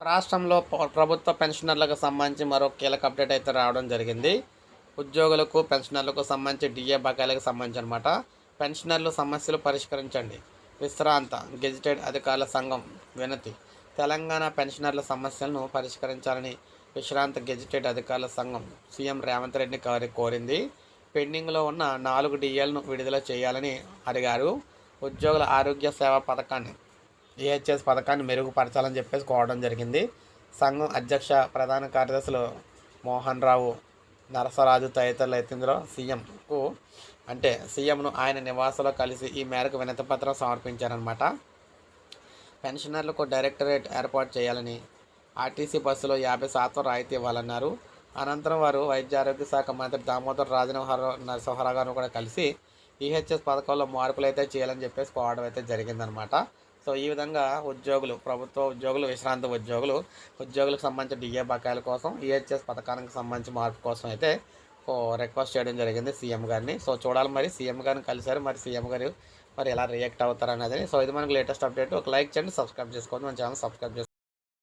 రాష్ట్రంలో ప్రభుత్వ పెన్షనర్లకు సంబంధించి మరో కీలక అప్డేట్ అయితే రావడం జరిగింది. ఉద్యోగులకు పెన్షనర్లకు సంబంధించి డిఏ బకాయిలకు సంబంధించి అనమాట పెన్షనర్లు సమస్యలు పరిష్కరించండి. విశ్రాంత గెజిటెడ్ అధికారుల సంఘం వినతి. తెలంగాణ పెన్షనర్ల సమస్యలను పరిష్కరించాలని విశ్రాంత గెజిటెడ్ అధికారుల సంఘం సీఎం రేవంత్ రెడ్డి గారి కోరింది. పెండింగ్లో ఉన్న నాలుగు డిఏలను విడుదల చేయాలని అడిగారు. ఉద్యోగుల ఆరోగ్య సేవా పథకాన్ని ఏహెచ్ఎస్ పథకాన్ని మెరుగుపరచాలని చెప్పేసి కోవడం జరిగింది. సంఘం అధ్యక్ష ప్రధాన కార్యదర్శులు మోహన్ రావు నరసరాజు తదితరులు ఎత్తిందులో సీఎంకు అంటే సీఎంను ఆయన నివాసంలో కలిసి ఈ మేరకు వినతిపత్రం సమర్పించారనమాట పెన్షనర్లకు డైరెక్టరేట్ ఏర్పాటు చేయాలని ఆర్టీసీ బస్సులో యాభై శాతం రాయితీ ఇవ్వాలన్నారు. అనంతరం వారు వైద్య ఆరోగ్య శాఖ మంత్రి దామోదర్ రాజనహర నరసింహరావు గారు కూడా కలిసి ఈహెచ్ఎస్ పథకంలో మార్పులు అయితే చేయాలని చెప్పేసి కోవడం అయితే జరిగిందనమాట సో ఈ విధంగా ఉద్యోగులు ప్రభుత్వ ఉద్యోగులు విశ్రాంత ఉద్యోగులు ఉద్యోగులకు సంబంధించిన డిఏ బకాయిల కోసం ఈహెచ్ఎస్ పథకానికి సంబంధించి మార్పు కోసం అయితే రిక్వెస్ట్ చేయడం జరిగింది సీఎం గారిని. సో చూడాలి మరి సీఎం గారిని కలిసారు మరి సీఎం గారు మరి ఎలా రియాక్ట్ అవుతారు అనేది సో ఇది మనకు లేటెస్ట్ అప్డేట్ ఒక లైక్ చేయండి సబ్స్క్రైబ్ చేసుకోండి మన ఛానల్ సబ్స్క్రైబ్ చేసుకోండి.